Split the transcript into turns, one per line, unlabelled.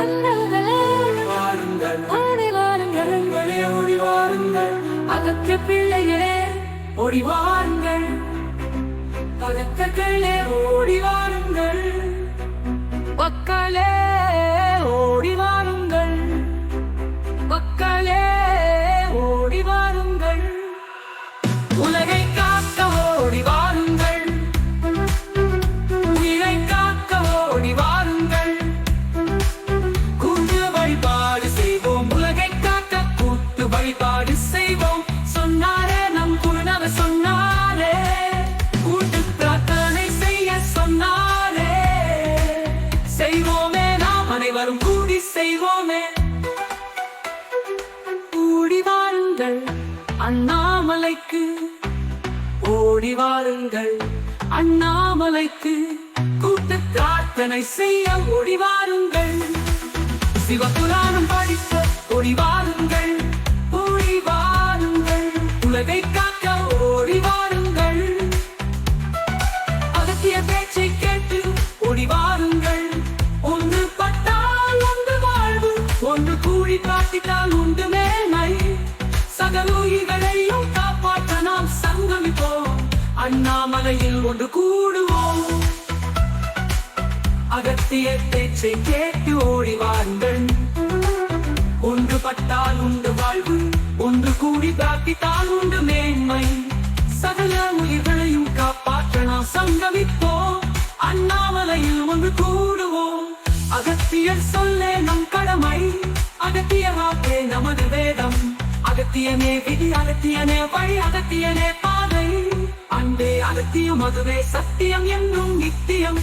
அண்ணல்கள் வாருங்கள்
ஓடி வாருங்கள்
உங்களே ஓடி வாருங்கள்
அகற்ற பிள்ளைகளே
ஓடி வாருங்கள் பதக்கங்களே ஓடி வாருங்கள் செய்வோமே. கூடி வாருங்கள் அண்ணாமலைக்கு. ஓடி வாருங்கள் அண்ணாமலைக்கு. கூட்டு பிரார்த்தனை செய்ய ஓடி வாருங்கள். சிவபுராணம் படித்த ஓடி ஒன்று கூடி காட்டிட்டால் உண்டு மேன்மை. சகல காப்பாற்ற நாம் சங்கமிப்போம். அண்ணாமலையில் ஒன்று கூடுவோம். அகத்திய பேச்சை கேட்டு ஓடி வாருங்கள். ஒன்றுபட்டால் உண்டு வாழ்வு ஒன்று கூடி காட்டித்தால் உண்டு மேன்மை. சகல உயிர்களையும் காப்பாற்ற நாம் சங்கமிப்போம். அண்ணாமலையில் ஒன்று கூடுவோம். அகத்தியர் சொல்லே நம் கடமை. அகத்தியனே விதி அகத்தியனே வழி அகத்தியனே பாதை. அன்பே அகத்தியம் அதுவே சத்தியம் என்றும் நித்தியம்.